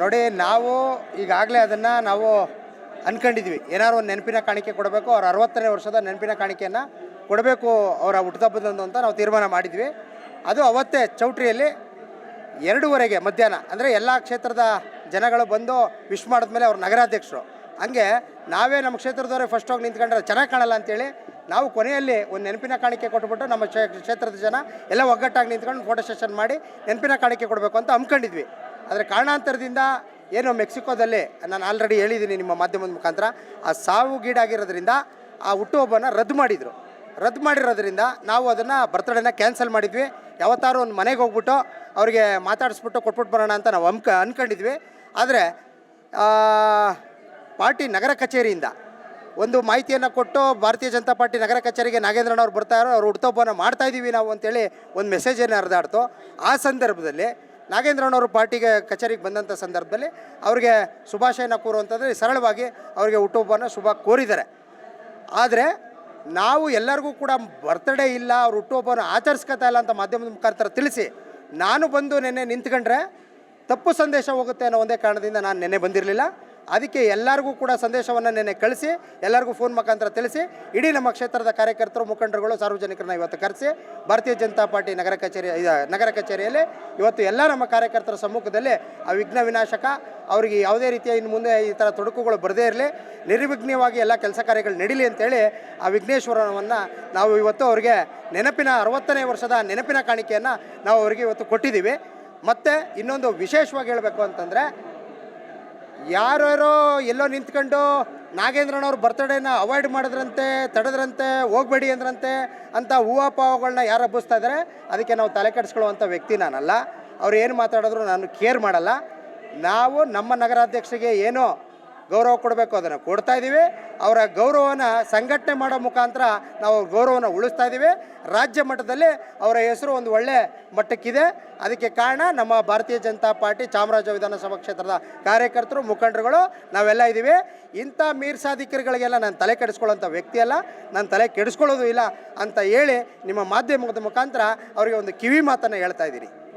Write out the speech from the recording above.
ನೋಡಿ, ನಾವು ಈಗಾಗಲೇ ಅದನ್ನು ನಾವು ಅಂದ್ಕೊಂಡಿದ್ವಿ ಏನಾದ್ರು ಒಂದು ನೆನಪಿನ ಕಾಣಿಕೆ ಕೊಡಬೇಕು, ಅವ್ರ ಅರವತ್ತನೇ ವರ್ಷದ ನೆನಪಿನ ಕಾಣಿಕೆಯನ್ನು ಕೊಡಬೇಕು ಅವರ ಹುಟ್ಟುಹಬ್ಬದಂದು ಅಂತ ನಾವು ತೀರ್ಮಾನ ಮಾಡಿದ್ವಿ. ಅದು ಅವತ್ತೇ ಚೌಟ್ರಿಯಲ್ಲಿ ಎರಡೂವರೆಗೆ ಮಧ್ಯಾಹ್ನ. ಅಂದರೆ ಎಲ್ಲ ಕ್ಷೇತ್ರದ ಜನಗಳು ಬಂದು ವಿಶ್ ಮಾಡಿದ ಮೇಲೆ ಅವ್ರ ನಗರಾಧ್ಯಕ್ಷರು. ಹಂಗೆ ನಾವೇ ನಮ್ಮ ಕ್ಷೇತ್ರದವರೇ ಫಸ್ಟ್ ಹೋಗಿ ನಿಂತ್ಕೊಂಡ್ರೆ ಚೆನ್ನಾಗಿ ಕಾಣಲ್ಲ ಅಂತೇಳಿ ನಾವು ಕೊನೆಯಲ್ಲಿ ಒಂದು ನೆನಪಿನ ಕಾಣಿಕೆ ಕೊಟ್ಬಿಟ್ಟು ನಮ್ಮ ಕ್ಷೇತ್ರದ ಜನ ಎಲ್ಲ ಒಗ್ಗಟ್ಟಾಗಿ ನಿಂತ್ಕೊಂಡು ಫೋಟೋ ಸೆಷನ್ ಮಾಡಿ ನೆನಪಿನ ಕಾಣಿಕೆ ಕೊಡಬೇಕು ಅಂತ ಹಮ್ಮಿಕೊಂಡಿದ್ವಿ ಆದರೆ ಕಾರಣಾಂತರದಿಂದ ಏನು ಮೆಕ್ಸಿಕೋದಲ್ಲಿ ನಾನು ಆಲ್ರೆಡಿ ಹೇಳಿದ್ದೀನಿ ನಿಮ್ಮ ಮಾಧ್ಯಮದ ಮುಖಾಂತರ, ಆ ಸಾವಿಗೀಡಾಗಿರೋದ್ರಿಂದ ಆ ಹುಟ್ಟುಹಬ್ಬನ ರದ್ದು ಮಾಡಿದರು. ರದ್ದು ಮಾಡಿರೋದ್ರಿಂದ ನಾವು ಅದನ್ನು ಬರ್ತಡೇನ ಕ್ಯಾನ್ಸಲ್ ಮಾಡಿದ್ವಿ. ಯಾವತ್ತಾರು ಒಂದು ಮನೆಗೆ ಹೋಗ್ಬಿಟ್ಟು ಅವ್ರಿಗೆ ಮಾತಾಡಿಸ್ಬಿಟ್ಟು ಕೊಟ್ಬಿಟ್ಟು ಬರೋಣ ಅಂತ ನಾವು ಅನ್ಕ ಅನ್ಕೊಂಡಿದ್ವಿ. ಆದರೆ ಪಾರ್ಟಿ ನಗರ ಕಚೇರಿಯಿಂದ ಒಂದು ಮಾಹಿತಿಯನ್ನು ಕೊಟ್ಟು ಭಾರತೀಯ ಜನತಾ ಪಾರ್ಟಿ ನಗರ ಕಚೇರಿಗೆ ನಾಗೇಂದ್ರನವ್ರು ಬರ್ತಾಯಿರೋ ಅವ್ರು ಹುಟ್ಟುಹಬ್ಬನ ಮಾಡ್ತಾಯಿದ್ದೀವಿ ನಾವು ಅಂತೇಳಿ ಒಂದು ಮೆಸೇಜನ್ನು ಹರಿದಾಡ್ತು. ಆ ಸಂದರ್ಭದಲ್ಲಿ ನಾಗೇಂದ್ರನವರು ಪಾರ್ಟಿಗೆ ಕಚೇರಿಗೆ ಬಂದಂಥ ಸಂದರ್ಭದಲ್ಲಿ ಅವ್ರಿಗೆ ಶುಭಾಶಯನ ಕೋರುವಂಥದ್ದು ಸರಳವಾಗಿ ಅವರಿಗೆ ಹುಟ್ಟುಹಬ್ಬನ ಶುಭ ಕೋರಿದ್ದಾರೆ. ಆದರೆ ನಾವು ಎಲ್ಲರಿಗೂ ಕೂಡ ಬರ್ತ್ಡೇ ಇಲ್ಲ, ಅವ್ರು ಹುಟ್ಟುಹಬ್ಬನ ಆಚರಿಸ್ಕೊತಾ ಇಲ್ಲ ಅಂತ ಮಾಧ್ಯಮದ ಮುಖಾಂತರ ತಿಳಿಸಿ ನಾನು ಬಂದು ನೆನ್ನೆ ನಿಂತ್ಕೊಂಡ್ರೆ ತಪ್ಪು ಸಂದೇಶ ಹೋಗುತ್ತೆ ಅನ್ನೋ ಒಂದೇ ಕಾರಣದಿಂದ ನಾನು ನೆನ್ನೆ ಬಂದಿರಲಿಲ್ಲ. ಅದಕ್ಕೆ ಎಲ್ಲರಿಗೂ ಕೂಡ ಸಂದೇಶವನ್ನು ನೆನೆ ಕಳಿಸಿ, ಎಲ್ಲರಿಗೂ ಫೋನ್ ಮುಖಾಂತರ ತಿಳಿಸಿ, ಇಡೀ ನಮ್ಮ ಕ್ಷೇತ್ರದ ಕಾರ್ಯಕರ್ತರು, ಮುಖಂಡರುಗಳು, ಸಾರ್ವಜನಿಕರನ್ನ ಇವತ್ತು ಕರೆಸಿ, ಭಾರತೀಯ ಜನತಾ ಪಾರ್ಟಿ ನಗರ ಕಚೇರಿ ನಗರ ಕಚೇರಿಯಲ್ಲಿ ಇವತ್ತು ಎಲ್ಲ ನಮ್ಮ ಕಾರ್ಯಕರ್ತರ ಸಮ್ಮುಖದಲ್ಲಿ ಆ ವಿಘ್ನ ವಿನಾಶಕ, ಅವರಿಗೆ ಯಾವುದೇ ರೀತಿಯ ಇನ್ನು ಮುಂದೆ ಈ ಥರ ತೊಡಕುಗಳು ಬರದೇ ಇರಲಿ, ನಿರ್ವಿಘ್ನವಾಗಿ ಎಲ್ಲ ಕೆಲಸ ಕಾರ್ಯಗಳು ನಡೀಲಿ ಅಂತೇಳಿ ಆ ವಿಘ್ನೇಶ್ವರವನ್ನು ನಾವು ಇವತ್ತು ಅವರಿಗೆ ನೆನಪಿನ ಅರವತ್ತನೇ ವರ್ಷದ ನೆನಪಿನ ಕಾಣಿಕೆಯನ್ನು ನಾವು ಅವರಿಗೆ ಇವತ್ತು ಕೊಟ್ಟಿದ್ದೀವಿ. ಮತ್ತು ಇನ್ನೊಂದು ವಿಶೇಷವಾಗಿ ಹೇಳಬೇಕು ಅಂತಂದರೆ ಯಾರ್ಯಾರೋ ಎಲ್ಲೋ ನಿಂತ್ಕೊಂಡು ನಾಗೇಂದ್ರನವ್ರ ಬರ್ತಡೇನ ಅವಾಯ್ಡ್ ಮಾಡಿದ್ರಂತೆ, ತಡೆದ್ರಂತೆ, ಹೋಗ್ಬೇಡಿ ಅಂದ್ರಂತೆ ಅಂತ ಹೂವಾಪಾವಗಳನ್ನ ಯಾರು ಹಬ್ಬಿಸ್ತಾ ಇದ್ದಾರೆ ಅದಕ್ಕೆ ನಾವು ತಲೆ ಕೆಡಿಸ್ಕೊಳ್ಳುವಂಥ ವ್ಯಕ್ತಿ ನಾನಲ್ಲ. ಅವ್ರು ಏನು ಮಾತಾಡಿದ್ರು ನಾನು ಕೇರ್ ಮಾಡಲ್ಲ. ನಾವು ನಮ್ಮ ನಗರಾಧ್ಯಕ್ಷರಿಗೆ ಏನೋ ಗೌರವ ಕೊಡಬೇಕು ಅದನ್ನು ಕೊಡ್ತಾ ಇದ್ದೀವಿ. ಅವರ ಗೌರವನ ಸಂಘಟನೆ ಮಾಡೋ ಮುಖಾಂತರ ನಾವು ಗೌರವನ ಉಳಿಸ್ತಾ ಇದ್ದೀವಿ. ರಾಜ್ಯ ಮಟ್ಟದಲ್ಲಿ ಅವರ ಹೆಸರು ಒಂದು ಒಳ್ಳೆ ಮಟ್ಟಕ್ಕಿದೆ. ಅದಕ್ಕೆ ಕಾರಣ ನಮ್ಮ ಭಾರತೀಯ ಜನತಾ ಪಾರ್ಟಿ ಚಾಮರಾಜ ವಿಧಾನಸಭಾ ಕ್ಷೇತ್ರದ ಕಾರ್ಯಕರ್ತರು, ಮುಖಂಡರುಗಳು, ನಾವೆಲ್ಲ ಇದ್ದೀವಿ. ಇಂಥ ಮೀರ್ಸಾಧಿಕಾರಿಗಳಿಗೆಲ್ಲ ನಾನು ತಲೆ ಕೆಡಿಸ್ಕೊಳ್ಳೋಂಥ ವ್ಯಕ್ತಿ ಅಲ್ಲ. ನಾನು ತಲೆ ಕೆಡಿಸ್ಕೊಳ್ಳೋದು ಇಲ್ಲ ಅಂತ ಹೇಳಿ ನಿಮ್ಮ ಮಾಧ್ಯಮದ ಮುಖಾಂತರ ಅವರಿಗೆ ಒಂದು ಕಿವಿ ಮಾತನ್ನು ಹೇಳ್ತಾ ಇದ್ದೀನಿ.